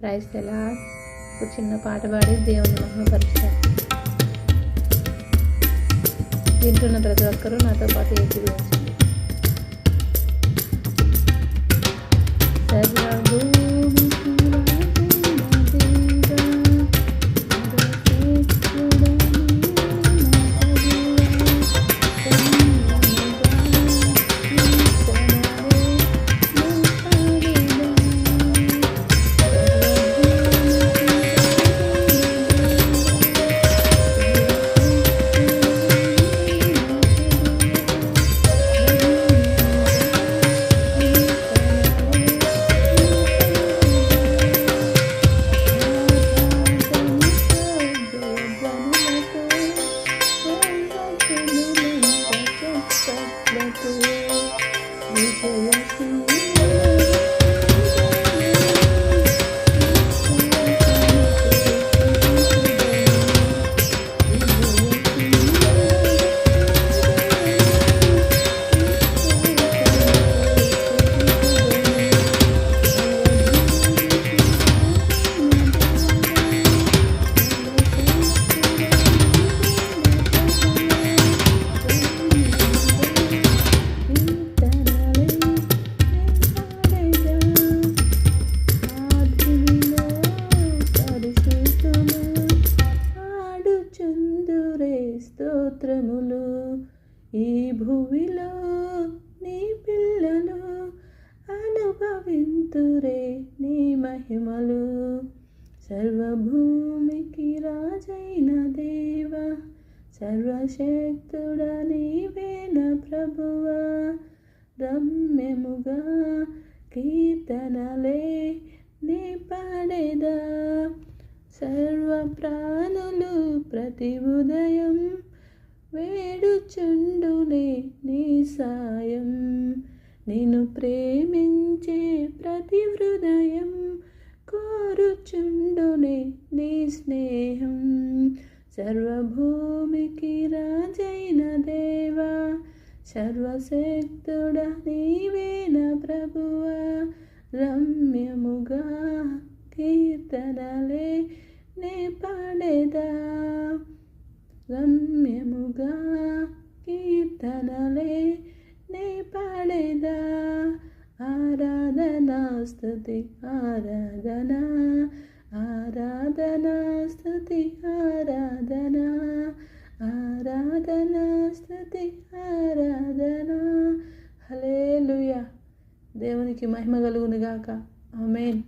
Price ఎలా? ఒక చిన్న పాట పాడి దేవుని మహిమపరుస్తారు వింటున్న ప్రతి ఒక్కరూ నాతో పాటు ఏకీభవించండి. స్తోత్రములు ఈ భూమిలో నీ పిల్లలు అనుభవింతురే నీ మహిమలు. సర్వభూమికి రాజైన దేవ సర్వశక్తుడ నీవేన ప్రభువా. రమ్యముగా కీర్తనలే నీ పాడేదా. సర్వ ప్రాణులు ప్రతి ఉదయం వేడుచుండునే నీ సాయం. నిన్ను ప్రేమించే ప్రతి హృదయం కోరుచుండునే నీ స్నేహం. సర్వభూమికి రాజైన దేవా సర్వశక్తుడ నీవేన ప్రభువా. రమ్యముగా కీర్తనలే నే పాడేదా. రమ్యముగా కీర్తనలే నే పాడేదా? ఆరాధనా స్థుతి ఆరాధనా ఆరాధనా స్థుతి ఆరాధనా ఆరాధనా స్థుతి ఆరాధనా. హలేలుయా దేవునికి మహిమ కలుగునుగాక. ఆమెన్.